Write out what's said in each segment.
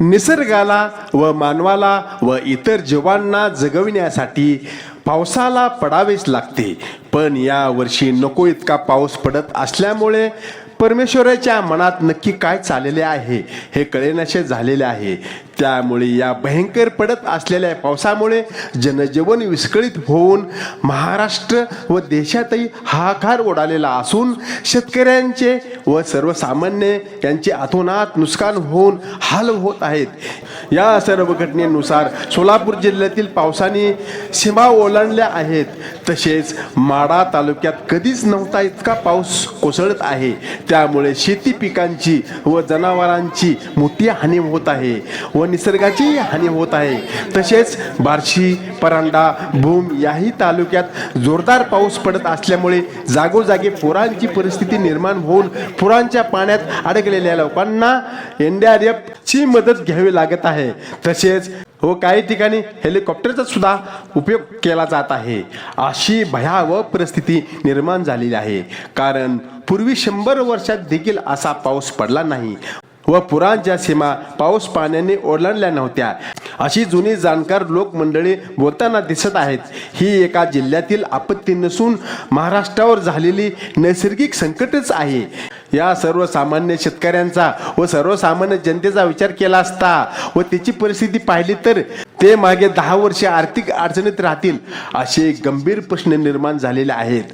निसर्गाला व मानवाला व इतर जीवांना जगविण्यासाठी पावसाला पडावेच लागते. पण या वर्षी नको इतका पाऊस पडत असल्यामुळे परमेश्वराच्या मनात नक्की काय चाललेले आहे हे कळेनाशे झालेले आहे. त्यामुळे या भयंकर पडत असलेल्या पावसामुळे जनजीवन विस्कळीत होऊन महाराष्ट्र व देशातही हाहाकार ओढालेला असून शेतकऱ्यांचे व सर्वसामान्य यांचे अतोनात नुकसान होऊन हाल होत आहेत. या सर्व घटनेनुसार सोलापूर जिल्ह्यातील पावसाने सीमा ओलांडल्या आहेत. तसेच माडा तालुक्यात कधीच नव्हता इतका पाऊस कोसळत आहे. त्यामुळे शेती पिकांची व जनावरांची मोठी हानी होत आहे व निसर्गाची हानी होत आहे. तसेच बार्शी परांडा भूम याही तालुक्यात जोरदार पाऊस पडत असल्यामुळे जागोजागी पुरांची परिस्थिती निर्माण होऊन पुरांच्या पाण्यात अडकलेल्या लोकांना एनडीआरएफ ची मदत घ्यावी लागत आहे. तसेच व काही ठिकाणी हेलिकॉप्टरचा सुद्धा उपयोग केला जात आहे. अशी भयावह परिस्थिती निर्माण झालेली आहे. कारण पूर्वी शंभर वर्षात देखील असा पाऊस पडला नाही व पुरांच्या सीमा पाऊस पाण्याने ओलांडल्या नव्हत्या. अशी जुनी जाणकार लोकमंडळी बोलताना दिसत आहेत ही एका जिल्ह्यातील आपत्ती नसून महाराष्ट्रावर झालेली नैसर्गिक संकटच आहे. या सर्वसामान्य शेतकऱ्यांचा व सर्वसामान्य जनतेचा विचार केला असता व त्याची परिस्थिती पाहिली तर ते मागे दहा वर्षे आर्थिक अडचणीत राहतील असे गंभीर प्रश्न निर्माण झालेले आहेत.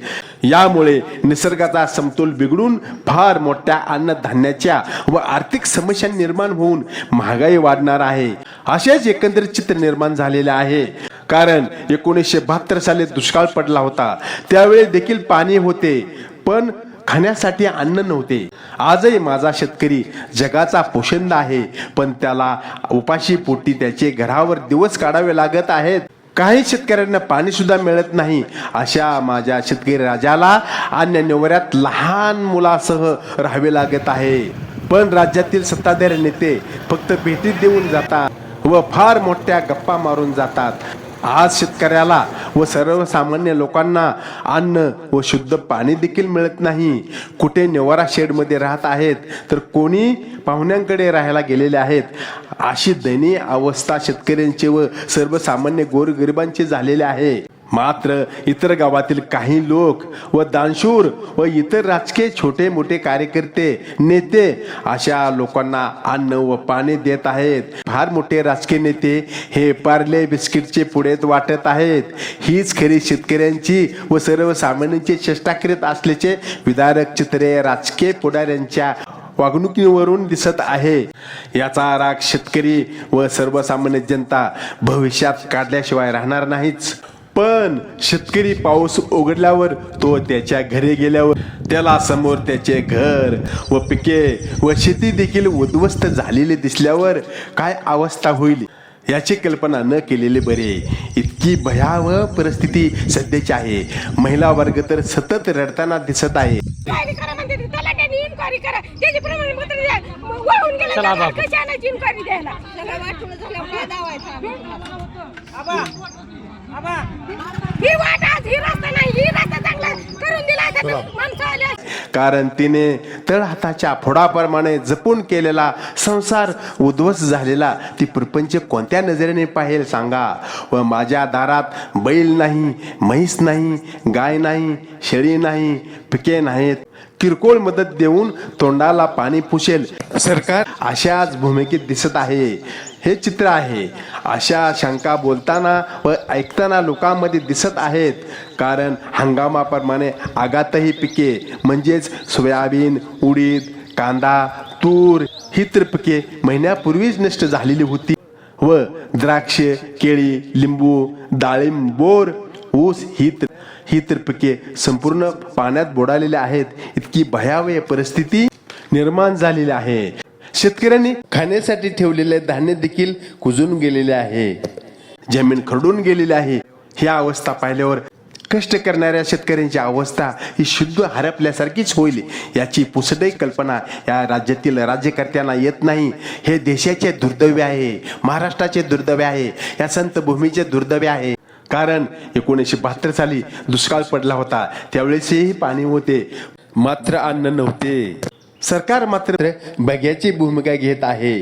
यामुळे निसर्गाचा समतोल बिघडून फार मोठ्या अन्नधान्याच्या व आर्थिक समस्या निर्माण होऊन महागाई वाढणार आहे. असेच एकंदरीत चित्र निर्माण झालेले आहे. कारण एकोणीसशे बहात्तर साली दुष्काळ पडला होता. त्यावेळी देखील पाणी होते. पण खाण्यासाठी अन्न नव्हते. आजही माझा शेतकरी जगाचा पोषंदा आहे पण त्याला उपाशी पोटी त्याचे घरावर दिवस काढावे लागत आहेत. काही शेतकऱ्यांना पाणी सुद्धा मिळत नाही. अशा माझ्या शेतकरी राजाला अन्य नवऱ्यात लहान मुलासह राहावे लागत आहे. पण राज्यातील सत्ताधारी नेते फक्त भेटी देऊन जातात व फार मोठ्या गप्पा मारून जातात. आज शेतकऱ्याला व सर्वसामान्य लोकांना अन्न व शुद्ध पाणी देखील मिळत नाही. कुठे निवारा शेडमध्ये राहत आहेत तर कोणी पाहुण्यांकडे राहायला गेलेले आहेत. अशी दयनीय अवस्था शेतकऱ्यांची व सर्वसामान्य गोरगरिबांची झालेले आहे. मात्र इतर गावातील काही लोक व दानशूर व इतर राजकीय छोटे मोठे कार्यकर्ते नेते अशा लोकांना अन्न व पाणी देत आहेत. फार मोठे राजकीय नेते हे पार्ले बिस्किटचे पुढेत वाटत आहेत. हीच खरी शेतकऱ्यांची व सर्वसामान्यांची चेष्टा करीत असल्याचे विदारक चित्रे राजकीय पुढाऱ्यांच्या वागणुकीवरून दिसत आहे. याचा राग शेतकरी व सर्वसामान्य जनता भविष्यात काढल्याशिवाय राहणार नाहीच. पण शेतकरी पाऊस उघडल्यावर तो त्याच्या घरी गेल्यावर त्याला समोर त्याचे घर व पिके व शेती देखील उद्ध्वस्त झालेली दिसल्यावर काय अवस्था होईल याची कल्पना न केलेले बरे. इतकी भयावह परिस्थिती सध्याची आहे. महिला वर्ग तर सतत रडताना दिसत आहे. इन्क्वायरी करा. त्याची प्रमाणपत्र द्या. मग वाहून गेलं चला जाणार बाबा. कशी आणायची इन्क्वायरी द्यायला? ही वाट आज ही रस्ता नाही ही रस्ता चांगला करून दिला तर माणसं आली. कारण तिने तळहाताच्या फोडाप्रमाणे जपून केलेला संसार उद्ध्वस्त झालेला ती प्रपंच कोणत्या नजरेने पाहेल सांगा? व माझ्या दारात बैल नाही म्हैस नाही गाय नाही शेळी नाही पिके नाहीत. किरकोळ मदत देऊन तोंडाला पाणी पुसेल. सरकार अशाच भूमिकेत दिसत आहे. हे चित्र आहे. अशा शंका बोलताना व ऐकताना लोकांमध्ये दिसत आहेत. कारण हंगामाप्रमाणे आगातही पिके म्हणजेच सोयाबीन उडीद कांदा तूर ही तर पिके महिन्यापूर्वीच नष्ट झालेली होती. व द्राक्ष केळी लिंबू डाळिंब बोर ऊस ही तर ही तर पिके संपूर्ण पाण्यात बुडालेली आहेत. इतकी भयावह परिस्थिती निर्माण झालेली आहे. शेतकऱ्यांनी खाण्यासाठी ठेवलेले धान्य देखील कुजून गेलेले आहे. जमीन खरडून गेलेली आहे. ही अवस्था पाहिल्यावर कष्ट करणाऱ्या शेतकऱ्यांची अवस्था ही शुद्ध हरपल्यासारखीच होईल. याची पुसटही कल्पना या राज्यातील राज्यकर्त्यांना येत नाही. हे देशाचे दुर्दैव्य आहे. महाराष्ट्राचे दुर्दैव्य आहे. या संत भूमीचे दुर्दैव्य आहे. कारण एकोणीसशे बहात्तर साली दुष्काळ पडला होता. त्यावेळेसही पाणी होते. मात्र अन्न नव्हते. सरकार मात्र बघ्याची भूमिका घेत आहे.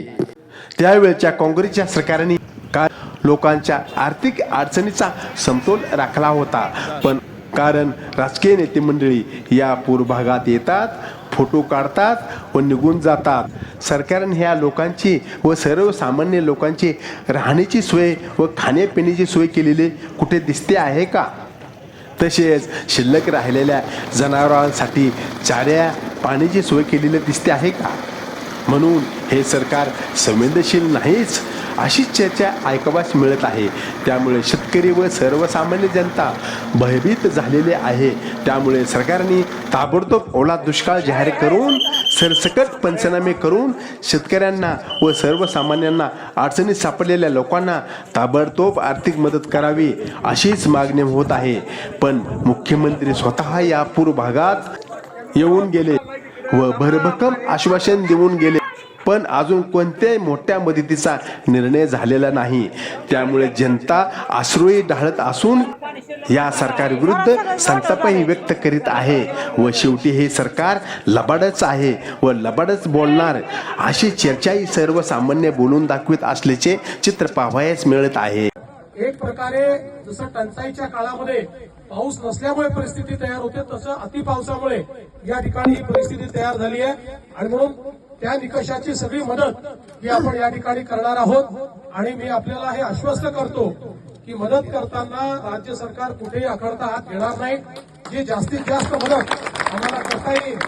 त्यावेळच्या काँग्रेसच्या सरकारने का लोकांच्या आर्थिक अडचणीचा समतोल राखला होता. पण कारण राजकीय नेते मंडळी या पूर भागात येतात फोटो काढतात व निघून जातात. सरकारने ह्या लोकांची व सर्वसामान्य लोकांची राहण्याची सोय व खाण्यापिण्याची सोय केलेली कुठे दिसते आहे का? तसेच शिल्लक राहिलेल्या जनावरांसाठी चाऱ्या पाण्याची सोय केलेली दिसते आहे का? म्हणून हे सरकार संवेदनशील नाहीच अशीच चर्चा ऐकावास मिळत आहे. त्यामुळे शेतकरी व सर्वसामान्य जनता भयभीत झालेले आहे. त्यामुळे सरकारने ताबडतोब ओला दुष्काळ जाहीर करून सरसकट पंचनामे करून शेतकऱ्यांना व सर्वसामान्यांना अडचणीत सापडलेल्या लोकांना ताबडतोब आर्थिक मदत करावी अशीच मागणी होत आहे. पण मुख्यमंत्री स्वतः या पूर भागात येऊन गेले व भरभक्कम आश्वासन देऊन गेले. पण अजून कोणत्याही मोठ्या मदतीचा निर्णय झालेला नाही. त्यामुळे जनता आश्रोई ढाळत असून या सरकारविरुद्ध संतापही व्यक्त करीत आहे व शेवटी हे सरकार लबाडच आहे व लबाडच बोलणार अशी चर्चाही सर्वसामान्य बोलून दाखवित असल्याचे चित्र पाहावयास मिळत आहे. एक प्रकारे जसं टंचाईच्या काळामध्ये पाऊस नसल्यामुळे परिस्थिती तयार होते तसं अतिपावसामुळे या ठिकाणी ही परिस्थिती तयार झाली आहे. आणि म्हणून त्या निकषाची सगळी मदत ही आपण या ठिकाणी करणार आहोत. आणि मी आपल्याला हे आश्वस्त करतो की मदत करताना राज्य सरकार कुठेही अखडता हात घेणार नाही. जी जास्तीत जास्त मदत आम्हाला करता येईल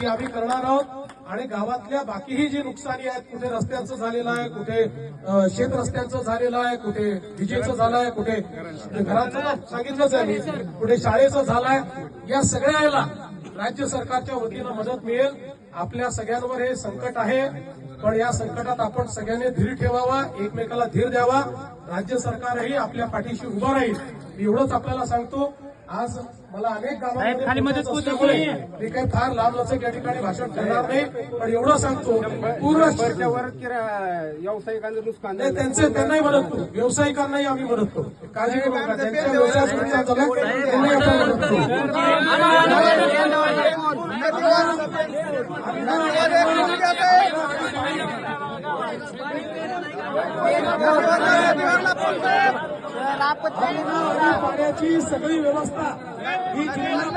ती आम्ही करणार आहोत. आणि गावातल्या बाकीही जी नुकसानी आहेत कुठे रस्त्यांचं झालेलं आहे कुठे शेत रस्त्यांचं झालेलं आहे कुठे विजेचं झालं आहे कुठे घराचं सांगितलंच आहे मी कुठे शाळेचं झालं आहे या सगळ्याला राज्य सरकारच्या वतीनं मदत मिळेल. आपल्या सगळ्यांवर हे संकट आहे पण या संकटात आपण सगळ्यांनी धीर ठेवावा एकमेकाला धीर द्यावा. राज्य सरकारही आपल्या पाठीशी उभं राहील. एवढंच आपल्याला सांगतो. आज मला अनेक गावांमध्ये खाली मदत मी काही फार लांब लचक या ठिकाणी भाषण करणार नाही पण एवढं सांगतो पूर्ण व्यावसायिकांचं नुकसान नाही, त्यांचे त्यांनाही मदत करू व्यावसायिकांनाही आम्ही मदत करू काळजी करू नका त्यांच्या व्यवसायात नुकसान झालं त्यांनाही आपण मदत करू पाण्याची सगळी व्यवस्था ही जिल्हा